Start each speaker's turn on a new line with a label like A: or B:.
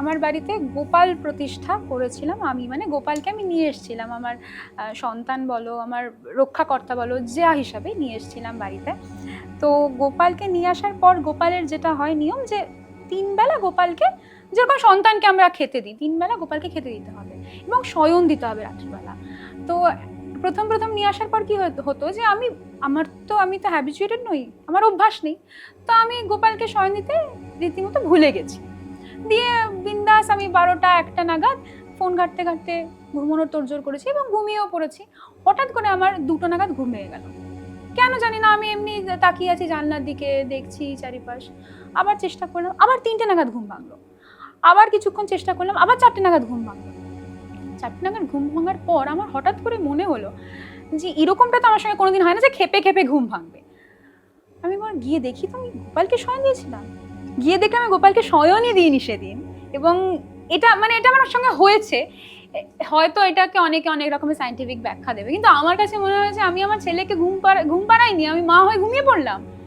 A: আমার বাড়িতে গোপাল প্রতিষ্ঠা করেছিলাম। আমি মানে গোপালকে আমি নিয়ে এসেছিলাম। আমার সন্তান বলো, আমার রক্ষাকর্তা বলো যা হিসাবে নিয়ে এসেছিলাম বাড়িতে। তো গোপালকে নিয়ে আসার পর গোপালের যেটা হয় নিয়ম যে তিন বেলা গোপালকে, যেরকম সন্তানকে আমরা খেতে দিই তিন বেলা গোপালকে খেতে দিতে হবে এবং শয়ন দিতে হবে রাত্রিবেলা। তো প্রথম প্রথম নিয়ে আসার পর কি হতো যে, আমি, আমার তো, আমি তো হ্যাবিচুয়েটেড নই, আমার অভ্যাস নেই। তো আমি গোপালকে শয়ন দিতে রীতিমতো ভুলে গেছি। দিয়ে বিন্দাস আমি বারোটা একটা নাগাদ ফোন ঘাটতে ঘাটতে ঘুমানোর তোড়জোড় করেছি এবং ঘুমিয়েও পড়েছি। হঠাৎ করে আমার দুটো নাগাদ ঘুম ভেঙে গেল। কেন জানি না, আমি এমনি তাকিয়ে আছি জানলার দিকে, দেখছি চারিপাশ। আবার চেষ্টা করলাম, আবার তিনটে নাগাদ ঘুম ভাঙলো। আবার কিছুক্ষণ চেষ্টা করলাম, আবার চারটে নাগাদ ঘুম ভাঙলো। চারটে নাগাদ ঘুম ভাঙার পর আমার হঠাৎ করে মনে হলো যে, এরকমটা তো আমার সঙ্গে কোনোদিন হয় না যে, খেপে খেপে ঘুম ভাঙবে। আমি গিয়ে দেখি তো আমি গোপালকে শয়ন দিয়েছিলাম। গিয়ে দেখলাম আমি গোপালকে শয়নই দিইনি সেদিন। এবং এটা মানে এটা আমার সঙ্গে হয়েছে। হয়তো এটাকে অনেকে অনেক রকমের সাইন্টিফিক ব্যাখ্যা দেবে। কিন্তু আমার কাছে মনে হয়েছে আমি আমার ছেলেকে ঘুম পাড়া, ঘুম পাড়াইনি, আমি মা হয়ে ঘুমিয়ে পড়লাম।